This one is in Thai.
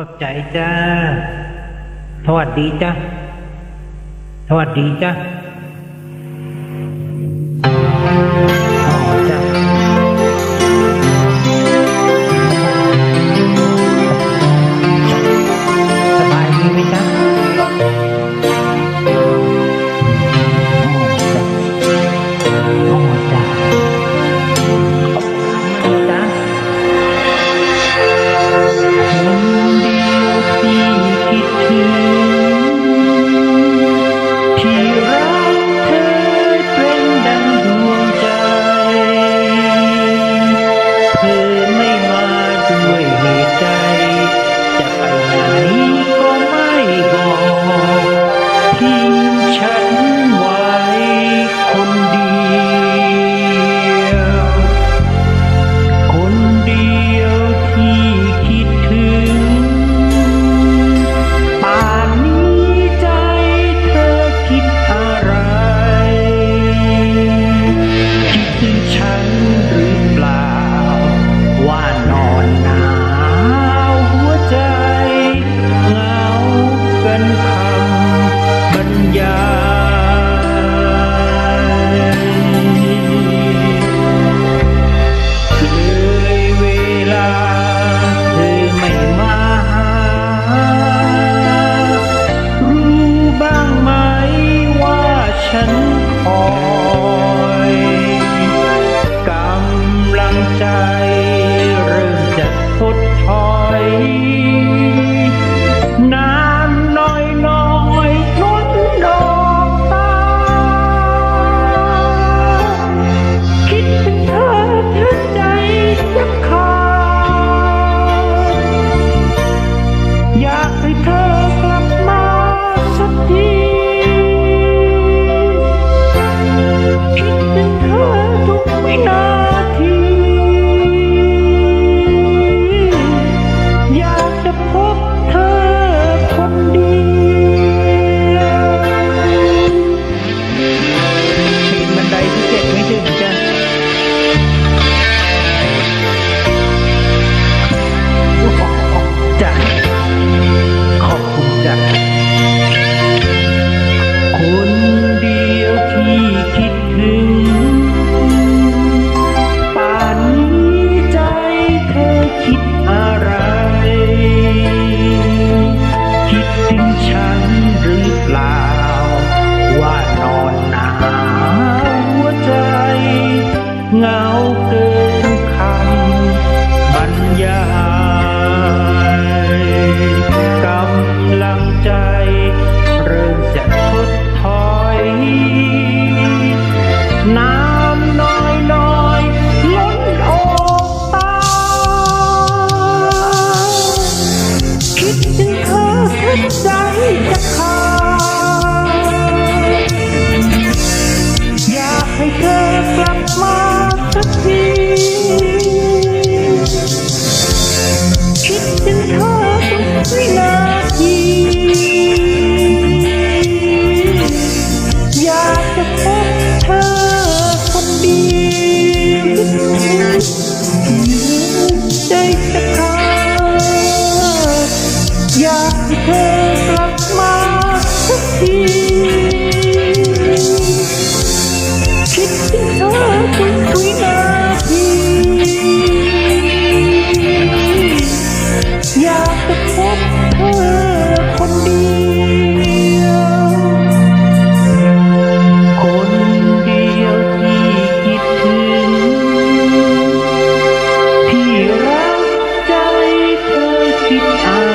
ขอบใจจ้าสวัสดีจ้าสวัสดีจ้า อยกำลังใจเริ่มจะทดถอย I keep on.